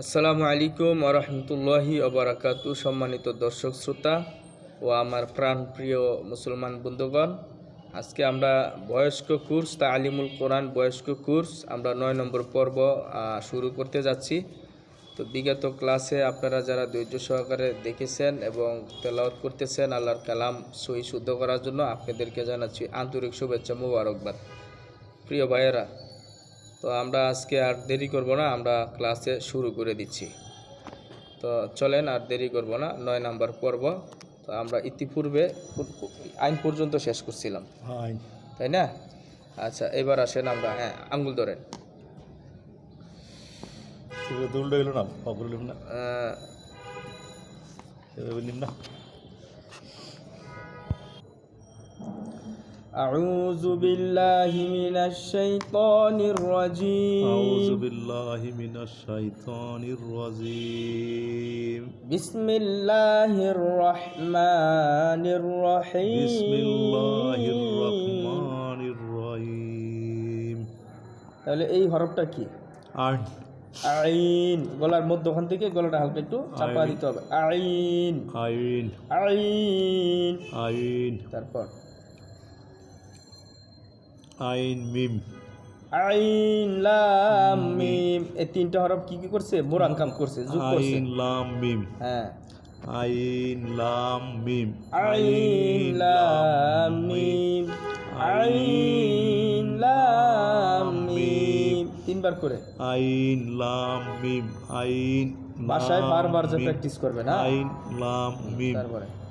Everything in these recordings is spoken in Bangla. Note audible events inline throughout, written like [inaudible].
আসসালামু আলাইকুম আরহামতুল্লাহি অবরাকাতু সম্মানিত দর্শক শ্রোতা ও আমার প্রাণপ্রিয় মুসলমান বন্ধুগণ। আজকে আমরা বয়স্ক কোর্স তা আলিমুল কোরআন বয়স্ক কোর্স, আমরা নয় নম্বর পর্ব শুরু করতে যাচ্ছি। তো বিগত ক্লাসে আপনারা যারা ধৈর্য সহকারে দেখেছেন এবং তেলাওয়াত করতেছেন আল্লাহর কালাম সহি শুদ্ধ করার জন্য, আপনাদেরকে জানাচ্ছি আন্তরিক শুভেচ্ছা, মুবারকবাদ। প্রিয় ভাইয়েরা তো আমরা আজকে আর দেরি করব না আমরা ক্লাসে শুরু করে দিচ্ছি। তো চলেন আর দেরি করব না নয় নাম্বার পর্ব। তো আমরা ইতিপূর্বে আইন পর্যন্ত শেষ করছিলাম। তাই না? আচ্ছা এবার আসেন আমরা হ্যাঁ আঙ্গুল ধরেন। গেল না। পাপড় লিম না আহ, সেভাবে লিম না أعوذ بالله من الشيطان الرجيم আউযু বিল্লাহি মিনাশ শাইতানির রাজিম بسم الله الرحمن الرحيم বিসমিল্লাহির রহমানির রহিম তাহলে এই হরফটা কি আর আইন গলার মধ্যখান থেকে গলাটা হালকা একটু চাপা দিতে হবে আইন আইন আইন আইন তারপর আইন মিম। আইন লাম মিম। এই তিনটা হরফ কি কি করছে? মোরাং কাম করছে যোগ করছে। আইন লাম মিম। হ্যাঁ। আইন লাম মিম। আইন লাম মিম। আইন লাম মিম। তিনবার করে। আইন লাম মিম। আইন বাসায় বারবার যে প্র্যাকটিস করবে না? আইন লাম মিম। তারপরে।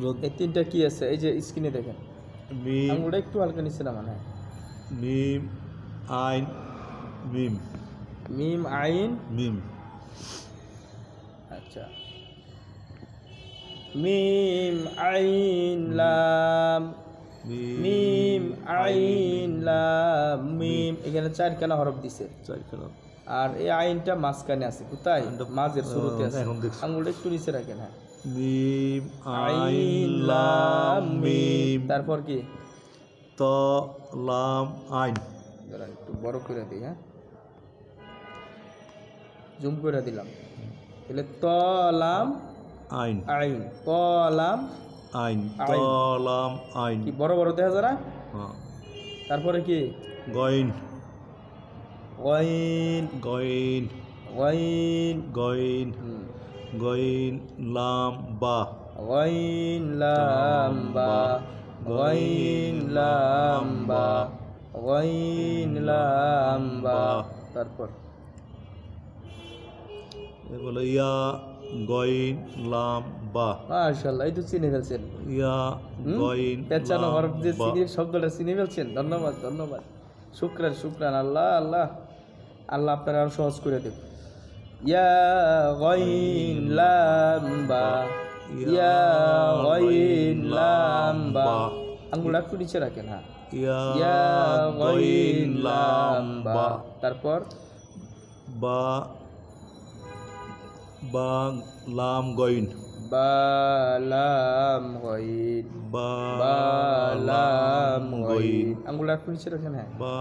রদ- এই তিনটা কি আছে? এই যে স্ক্রিনে দেখেন। মিম। আঙুলটা একটু হালকা নিচে নামান হ্যাঁ। মিম আইন মিম। মিম আইন। মিম। আচ্ছা। মিম আইন লাম। মিম আইন লাম মিম। এখানে চারখানা হরফ দিছে। চারখানা। আর এই আইনটা মাঝখানে আছে। কোথায়? মাঝের শুরুতে আছে। আঙুলটা একটু নিচে রাখেন হ্যাঁ। মিম আইন লাম মিম। তারপর কি? ত লাম আইন। একটু বড় করে দিই হ্যাঁ? জুম করে দিলাম। তাহলে তলাম আইন। আইন। তলাম আইন। ত আইন। লাম আইন। কি বড় বড় দেখা না হ্যাঁ। তারপরে কি? গইন। ওয়াইন গইন। ওয়াইন গইন। হুম, গইন লাম বা। ওয়াইন লাম্বা ওয়াইন লাম্বা ওয়াইন লাম্বা তারপর। বলে ইয়া গইন লাম বা। মাশাআল্লাহ এই তো চিনে ফেলছেন। ইয়া? গইন পেঁচানো হরফ যে বা। চিনি শব্দটা চিনে ফেলছেন। ধন্যবাদ ধন্যবাদ। শুক্রান শুক্রান। আল্লাহ আল্লাহ। আল্লাহ আপনার আরও সহজ করে দেব। ইয়া গইন লাম্বা ইয়া গইন লাম্বা আঙ্গুল একটু নিচে রাখেন হ্যাঁ। ইয়া গইন গইন লাম লাম্বা তারপর? বা বা লাম গইন। বা লাম গইন। বা লাম গইন। আঙ্গুল একটু নিচে রাখেন হ্যাঁ। বা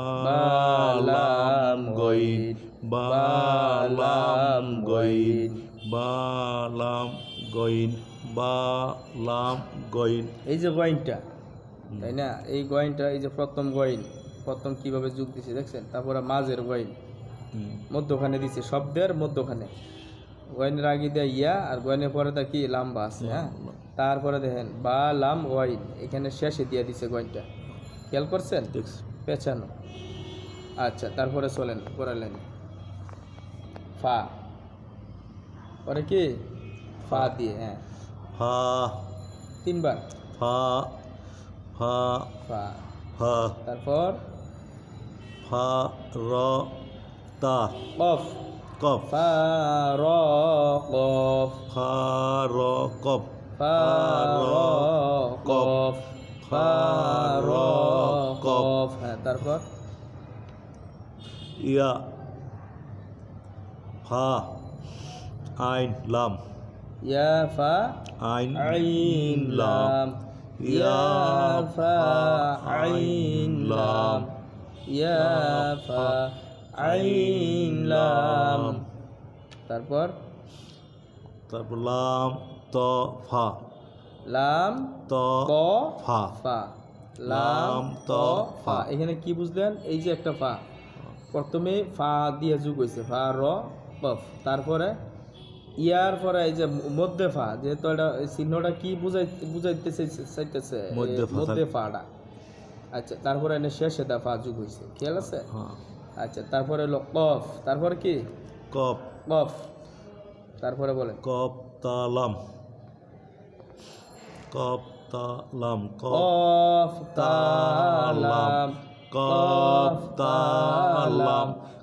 লাম গইন। বা বা লাম গইন বা লাম গইন বালাম গইন। এই যে গয়েনটা তাই না? এই গয়েনটা এই যে প্রথম গয়েন প্রথম কীভাবে যোগ দিছে দেখছেন? তারপরে মাঝের গয়েন মধ্যখানে দিছে শব্দের মধ্যখানে। গয়েনের আগে দেয় ইয়া আর গয়েনের পরে তা কি? লাম্বা আছে হ্যাঁ? তারপরে দেখেন বা লাম গয়েন এখানে শেষে দিয়ে দিছে গয়েনটা খেয়াল করছেন? পেছানো। আচ্ছা তারপরে চলেন পরের লাইনে। ফা। পরে কি? ফা দিয়ে হ্যাঁ। ফা। তিনবার। ফা। ফা। ফা। ফা। তারপর? ফা র তা। কফ। কফ। ফা র কফ। ফা র কফ। ফা র কফ। ফা র কফ। হ্যাঁ তারপর? ইয়া। ফা আইন লাম। ইয়া ফা আইন আইন লাম। ইয়া ফা আইন লাম। ইয়া ফা আইন লাম। তারপর? তারপর লাম ত ফা। লাম ত ফা। ফা। লাম ত ফা। এখানে কি বুঝলেন? এই যে একটা ফা। প্রথমে ফা দিয়ে যুগ হয়েছে। ফা র কফ তারপরে ইয়ার পরে এই যে মধ্যে ফা যেহেতু এটা চিহ্নটা কি বুঝাই বুঝাইতেছে চাইতেছে মধ্যে ফাটা আচ্ছা তারপরে এনে শেষে দা ফা যুগ হয়েছে খেয়াল আছে? হ্যাঁ আচ্ছা তারপরে হলো কফ তারপরে কি? কপ কফ। তারপরে বলে কপ তা লাম কপ তা লাম কফ তালাম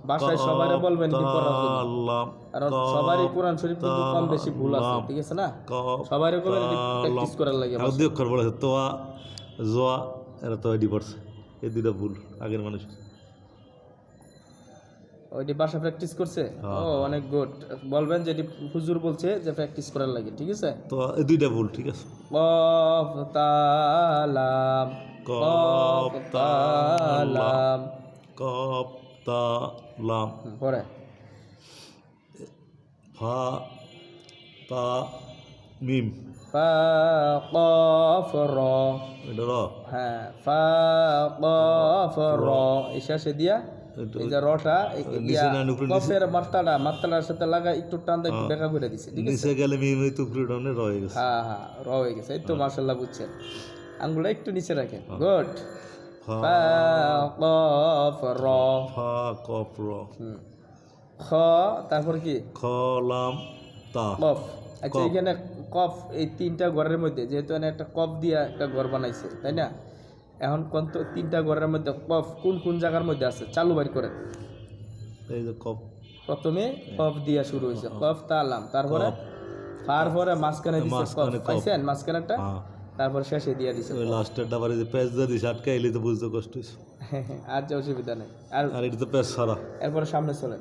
বাসায় সবাই বলবেন কি কারণ সবারই কোরআন শরীফ কিন্তু কম বেশি ভুল আছে ঠিক আছে না? সবাই বলবেন প্র্যাকটিস করার লাগে আর দুই অক্ষর তোয়া জোয়া এরা তো এডি পড়ছে। এই দুইটা ভুল আগের মানুষ ওইটি বাসা প্র্যাকটিস করছে? ও অনেক গুড বলবেন যে হুজুর বলছে যে প্র্যাকটিস করার লাগে ঠিক আছে? তো দুইটা ভুল ঠিক আছে? কফ তালাম কফ তালাম কপ তা লাম হুম, পরে। ফা তা মিম। ফা কফ র। এটা র। হ্যাঁ ফা কফ র। এই শেষে দিয়া যে রটা কফের মাত্রাটা মাত্রাটার সাথে লাগা একটু টান দিয়ে দেখা করে দিছে ঠিক আছে? নিচে গেলে মিম ফ্রিডমে রয়ে গেছে। হ্যাঁ হ্যাঁ র হয়ে গেছে এই তো মার্শাল্লাহ বুঝছেন। আঙ্গুলটা একটু নিচে রাখেন। গুড। কফ কপ র হুম। খ তারপর কি? খ লাম তা কফ। আচ্ছা এখানে কফ এই তিনটা ঘরের মধ্যে যেহেতু এখানে একটা কফ দিয়া একটা ঘর বানাইছে তাই না? এখন কোন তিনটা ঘরের মধ্যে কফ কোন কোন জায়গার মধ্যে আছে? চালু বাড়ি করেন। এই যে কপ প্রথমে কফ দিয়া শুরু হয়েছে। কফ। তালাম। তারপরে ফার পরে মাঝখানে দিছে কফ। মাঝখানে পাইছেন? মাঝখানে একটা হ্যাঁ। তারপর শেষে দিয়ে দিছে। ওই লাস্টের ডাবারে যে প্যাচ দিয়ে দিছে আটকে এলে তো বুঝতে কষ্ট হয়েছে [laughs] আর যে অসুবিধা নেই। আর আর এটা তো প্যাচ সারা এরপরে সামনে চলেন।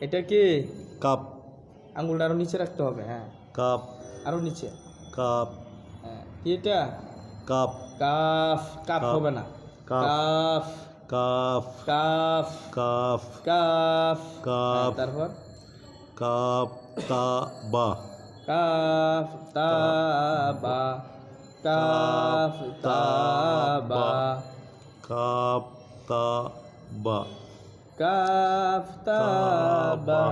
এটা কি? কাপ আঙ্গুলটা আরও নিচে রাখতে হবে হ্যাঁ। কাপ আরও নিচে। কাপ হ্যাঁ কি এটা? কাপ কাফ কাপ হবে না। Calf. Calf calf calf calf কাফ কাপ তারপর? কাপ তা বা কাফ তা বা। কাফ তা বা। কাপ তা বা। কাফ তা বা।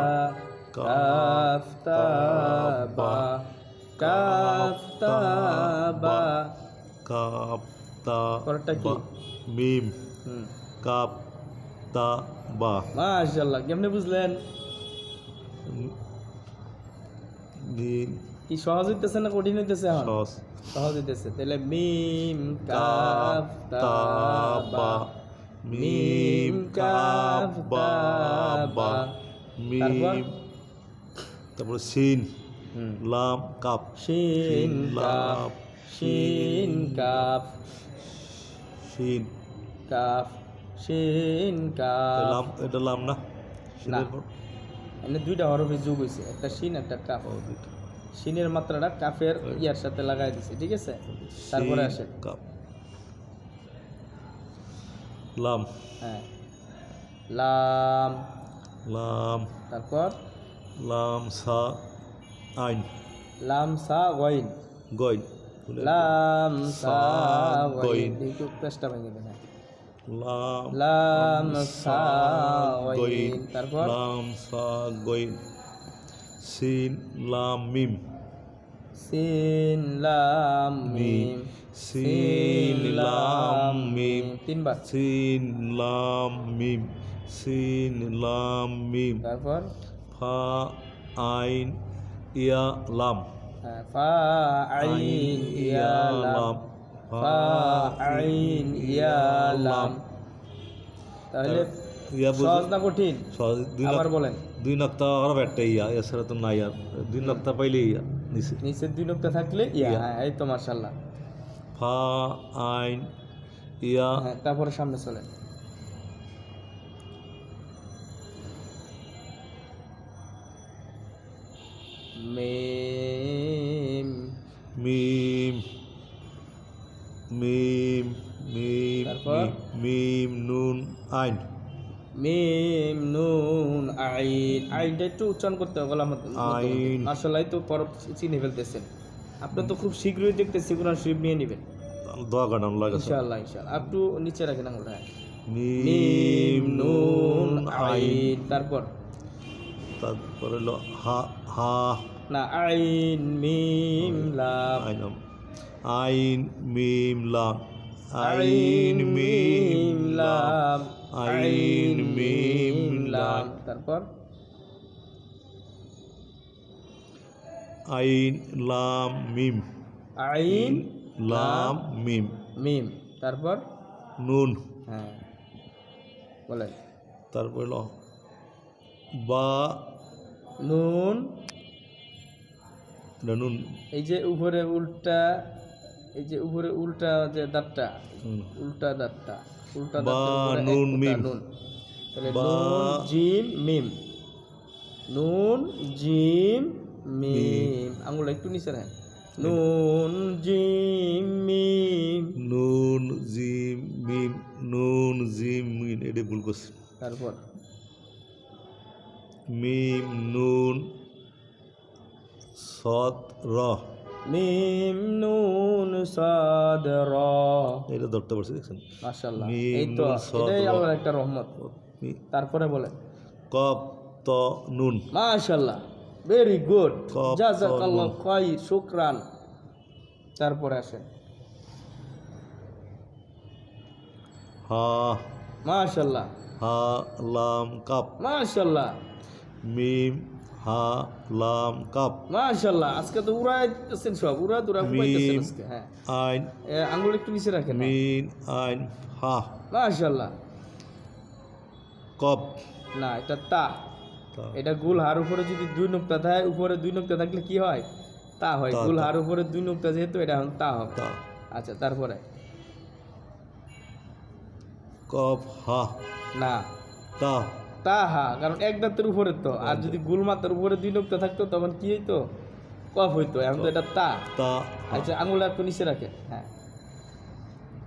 কাফ তা বা। কাফ তা বা। কাপ তা কি? মিম। কাপ তা বা। মাশাআল্লাহ কেমনে বুঝলেন? মিম কি সহজ হইতেছে না কঠিন হইতেছে এখন? সস সহজ হইতেছে। তাহলে মিম কাফ তা বা। মিম কাপ বা বা। মিম। তারপর? সিন। লাম কাপ। শিন কাফ শিন কাফ। সিন। কাফ শিন কাফ। লাম এটা লাম না? এখানে দুইটা হরফে যোগ হয়েছে একটা শিন একটা কাফ। শিনের মাত্রাটা কাফের ইয়ার সাথে লাগাই দিছে ঠিক আছে? তারপরে আসে। কাপ লাম। হ্যাঁ। লাম। লাম। তারপর? লাম সা আইন। লাম সা গইন। গইন। লাম সা গইন। একটু পেস্টটা ভেঙে দেন হ্যাঁ। লাম লাম সা গইন। তারপর? লাম সা গইন। সিন লাম মিম। সিন লাম মিম। সিন লাম মিম। তিনবার। সিন লাম মিম। সিন লাম মিম। তারপর? ফা আইন ইয়া লাম। হ্যাঁ, ফা আইন ইয়া লাম। আইন ইয়া লাম। তাহলে সহজ না কঠিন? সহজ। দুই আবার বলেন। দুই নক্তা আর একটা ইয়া এছাড়া তো নাই আর। দুই নক্তা পাইলে ইয়া নিচে। নিচের দুই নোকটা থাকলে ইয়া। হ্যাঁ এই তো মার্শাল্লাহ ফা আইন ইয়া। হ্যাঁ তারপরে সামনে চলে মিম মিম নুন আইন। আইনটা একটু উচ্চারণ করতে হবে আইন। মার্শাল্লাহ তো পর চিনে ফেলতেছেন। আপনি তো খুব শীঘ্রই দেখতেছি কোরআন শরীফ নিয়ে নেবেন। দোয়া কাটাম লাগে ইনশাআল্লাহ ইনশাআল্লাহ। একটু নিচে রাখেন আঙুলটা। মিম মিম নুন আইন। তারপর? তারপর হলো হা হা। না আইন মিম লাম আইন। আইন মিম লাম আইন মিম লাম আইন মিম লাম তারপর? আইন লাম মিম আইন লাম মিম। মিম তারপর? নুন। হ্যাঁ। বলেন। তারপর হলো বা। নুন। নুন। এই যে উপরে উল্টা এই যে উপরে উল্টা যে দাঁতটা উল্টা দাঁতটা উল্টা এক নুন মিম। নুন। তাহলে নুন জিম মিম। নুন জিম মিম। আঙুল একটু নিচে রাখেন। নুন জিম মিম। নুন জিম মিম নুন জিম মিম। এটা ভুল করছি। তারপর? মিম নুন সদ র। মিম নুন সাদ র এটা ধরতে পারছি দেখছেন? মাশাআল্লাহ। এই তো এটাই আল্লাহর একটা রহমত। তারপরে বলেন। কপ ত নুন। মাশাআল্লাহ। ভেরি গুড জাযাকাল্লাহ। খাইর শুকরান। তারপরে আসেন। হা। মাশাআল্লাহ। হা লাম কাপ। মাশাআল্লাহ। মিম হা লাম কাপ। মাশাআল্লাহ আজকে তো উড়াইতেছেন সব উড়া দুরা আজকে হ্যাঁ। আইন। আঙ্গুল একটু নিচে রাখেন মিন আইন হা। মাশাআল্লাহ। কপ। না এটা তা। তা- এটা গুল হার উপরে যদি দুই নুক্তা থাকে উপরে দুই নুক্তা থাকলে কি হয়? তা হয় গুল হার উপরে দুই নুক্তা যেহেতু এটা এখন তা হবে। আচ্ছা তারপরে? কপ হা। না। তা। তা হা কারণ এক দাঁতের উপরে তো। আর যদি গুল মাথার উপরে দুই নুক্তা থাকতো তখন কি হইতো? কফ হইতো এখন তো এটা তা। তা আচ্ছা আঙুল একটু নিচে রাখে হ্যাঁ।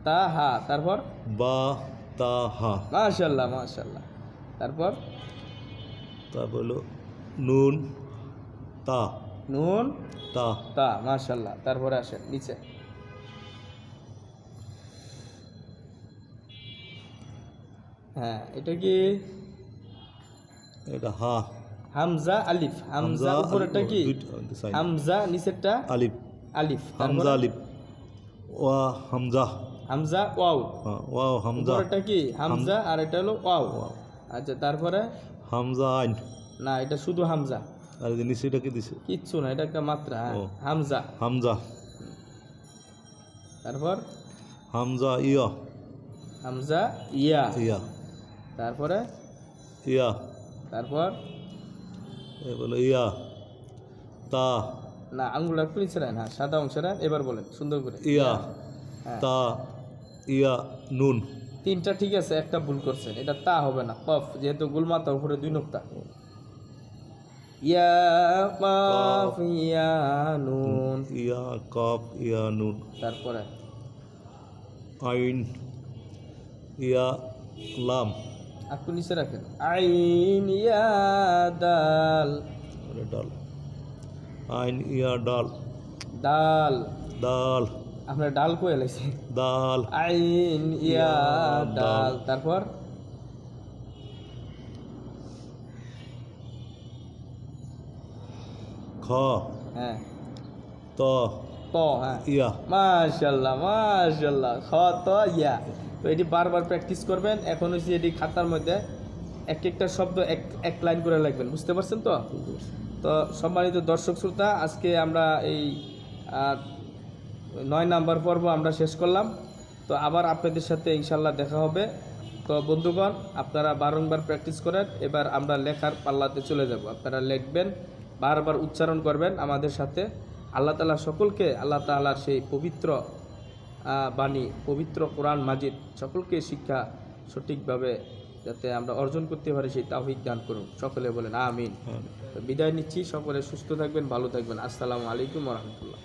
তা হা তারপর? বা তা হা মাশাল্লাহ মাশাল্লাহ। তারপর? তারপর হলো নুন তা। নুন তা। তা মাশাল্লাহ। তারপরে আসে নিচে। হ্যাঁ এটা কি? এটা হা। হামজা আলিফ। হামজা উপরেরটা কি। হামজা নিচেরটা আলিফ। আলিফ। হামজা আলিফ। ওয়া হামজা। হামজা ওয়াও। ওয়াও হামজা। উপরেরটা কি? হামজা আর এটা হলো ওয়াও। আচ্ছা তারপরে? হামজা আইন। না এটা শুধু হামজা। আর এই নিচে এটা কি দিছে? কিচ্ছু না এটা একটা মাত্রা হ্যাঁ। হামজা। হামজা। তারপর? হামজা ইয়া। হামজা ইয়া। ইয়া। তারপরে? ইয়া। তারপর? বলে ইয়া তা। না আঙ্গুল একটু নিচে রাখেন হ্যাঁ সাদা অংশটা এবার বলেন সুন্দর করে। ইয়া হ্যাঁ। তা ইয়া নুন। তিনটা ঠিক আছে একটা ভুল করছেন এটা তা হবে না কফ যেহেতু গুলমাতার উপরে দুই নোক্তা। ইয়া কফ ইয়া নুন। ইয়া কপ ইয়া নুন। তারপরে? আইন ইয়া লাম। একটু নিচে রাখেন। আইন ইয়া দাল। ডাল। আইন ইয়া ডাল। দাল। ডাল আমরা ডাল কয়ে লাইছি। ডাল আইন ইয়া ডাল তারপর? খ। হ্যাঁ। ত। ত হ্যাঁ ইয়া। মাশাল্লাহ মাশাল্লাহ খ তো ইয়া। তো এটি বারবার প্র্যাকটিস করবেন। এখন হচ্ছে এটি খাতার মধ্যে এক একটা শব্দ এক এক লাইন করে লাগবেন বুঝতে পারছেন তো? তো সম্মানিত দর্শক শ্রোতা আজকে আমরা এই নয় নাম্বার পর্ব আমরা শেষ করলাম। তো আবার আপনাদের সাথে ইনশাল্লাহ দেখা হবে। তো বন্ধুগণ আপনারা বারংবার প্র্যাকটিস করেন। এবার আমরা লেখার পাল্লাতে চলে যাব। আপনারা লিখবেন বারবার উচ্চারণ করবেন আমাদের সাথে। আল্লাহ তালা সকলকে আল্লাহ তালার সেই পবিত্র বাণী পবিত্র কোরআন মাজিদ সকলকে শিক্ষা সঠিকভাবে যাতে আমরা অর্জন করতে পারি সেই তাহিক দান করুন। সকলে বলেন আমিন। বিদায় নিচ্ছি। সকলে সুস্থ থাকবেন ভালো থাকবেন। আসসালামু আলাইকুম রহমতুল্লাহ।